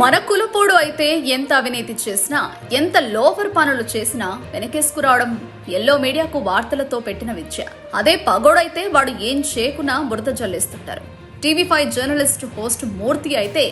మన కులపోడు అయితే ఎంత అవినీతి చేసినా ఎంత లోఫర్ పనులు చేసినా వెనకేసుకురావడం ఎల్లో మీడియాకు వార్తలతో పెట్టిన విద్య. అదే పగోడైతే వాడు ఏం చేయకున్నా బురద జల్లేస్తుంటారు. TV five journalist host Murthy అయితే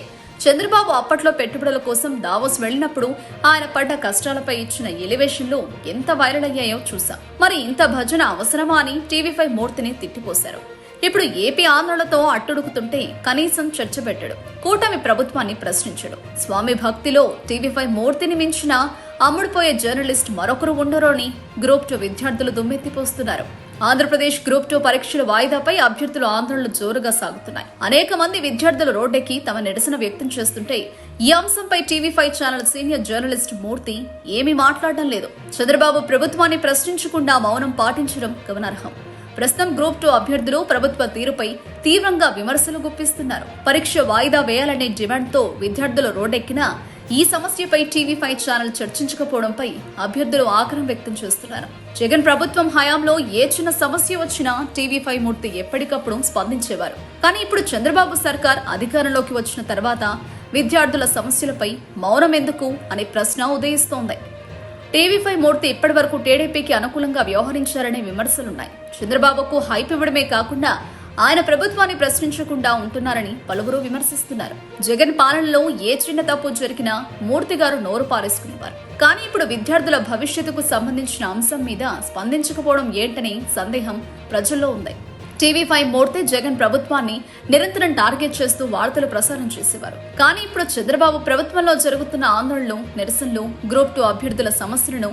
చంద్రబాబు అప్పట్లో పెట్టుబడుల కోసం దావోస్ వెళ్ళినప్పుడు ఆయన పడ్డ కష్టాలపై ఇచ్చిన ఎలివేషన్లు ఎంత వైరల్ అయ్యాయో చూసాం మరి ఇంత భజన అవసరమా అని టీవీ ఫైవ్ మూర్తిని తిట్టిపోశారు. ఇప్పుడు ఏపీ ఆందోళనతో అట్టుడుకుతుంటే కనీసం చర్చ పెట్టడు కూటమి ప్రభుత్వాన్ని ప్రశ్నించడు. స్వామి భక్తిలో టీవీ ఫైవ్ మూర్తిని మించిన అమ్ముడుపోయే జర్నలిస్ట్ మరొకరు ఉండరోని గ్రూప్ టూ విద్యార్థులు దుమ్మెత్తిపోస్తున్నారు. ఆంధ్రప్రదేశ్ గ్రూప్ టూ పరీక్షల వాయిదాపై అభ్యర్థుల ఆందోళనలు జోరుగా సాగుతున్నాయి. అనేక మంది విద్యార్థులు రోడ్డెక్కి తమ నిరసన వ్యక్తం చేస్తుంటే ఈ అంశంపై TV five channel senior journalist Murthy ఏమీ మాట్లాడడం లేదు. చంద్రబాబు ప్రభుత్వాన్ని ప్రశ్నించకుండా మౌనం పాటించడం గమనార్హం. ప్రస్తుతం గ్రూప్ టూ అభ్యర్థులు ప్రభుత్వ తీరుపై తీవ్రంగా విమర్శలు గుప్పిస్తున్నారు. పరీక్ష వాయిదా వేయాలనే డిమాండ్తో విద్యార్థులు రోడ్డెక్కినా ఈ సమస్యపై టీవీ ఫైవ్ ఛానల్ చర్చించకపోవడంపై అభ్యర్థులు ఆగ్రహం వ్యక్తం చేస్తున్నారు. జగన్ ప్రభుత్వం హయాంలో ఏ చిన్న సమస్య వచ్చినా టీవీ ఫైవ్ మూర్తి ఎప్పటికప్పుడు స్పందించేవారు. కానీ ఇప్పుడు చంద్రబాబు సర్కార్ అధికారంలోకి వచ్చిన తర్వాత విద్యార్థుల సమస్యలపై మౌనం ఎందుకు అనే ప్రశ్న ఉదయిస్తోంది. టీవీపై మూర్తి ఇప్పటి వరకు టీడీపీకి అనుకూలంగా వ్యవహరించారనే విమర్శలున్నాయి. చంద్రబాబుకు హైప్ ఇవ్వడమే కాకుండా ఆయన ప్రభుత్వాన్ని ప్రశ్నించకుండా ఉంటున్నారని పలువురు విమర్శిస్తున్నారు. జగన్ పాలనలో ఏ చిన్న తప్పు జరిగినా మూర్తి గారు నోరు పారేసుకునేవారు. కానీ ఇప్పుడు విద్యార్థుల భవిష్యత్తుకు సంబంధించిన అంశం మీద స్పందించకపోవడం ఏంటనే సందేహం ప్రజల్లో ఉంది. టీవీ ఫైవ్ మోడితే జగన్ ప్రభుత్వాన్ని నిరంతరం టార్గెట్ చేస్తూ వార్తలు ప్రసారం చేసేవారు. కానీ ఇప్పుడు చంద్రబాబు ప్రభుత్వంలో జరుగుతున్న ఆందోళనలు నిరసనలు గ్రూప్ టూ అభ్యర్థుల సమస్యలను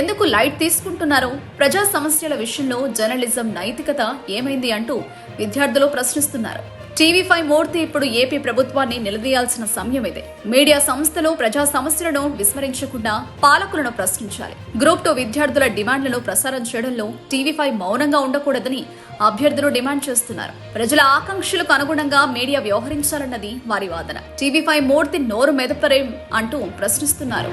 ఎందుకు లైట్ తీసుకుంటున్నారో? ప్రజా సమస్యల విషయంలో జర్నలిజం నైతికత ఏమైంది అంటూ విద్యార్థులు ప్రశ్నిస్తున్నారు. టీవీ ఫైవ్ మూర్తి ఇప్పుడు ఏపీ ప్రభుత్వాన్ని నిలదీయాల్సిన సమయం ఇదే. మీడియా సంస్థలు ప్రజా సమస్యలను విస్మరించకుండా పాలకులను ప్రశ్నించాలి. గ్రూప్ టూ విద్యార్థుల డిమాండ్లను ప్రసారం చేయడంలో టీవీ ఫైవ్ మౌనంగా ఉండకూడదని అభ్యర్థులు డిమాండ్ చేస్తున్నారు. ప్రజల ఆకాంక్షలకు అనుగుణంగా మీడియా వ్యవహరించాలన్నది వారి వాదన. టీవీ ఫైవ్ మూర్తి నోరు మెదపరేం అంటూ ప్రశ్నిస్తున్నారు.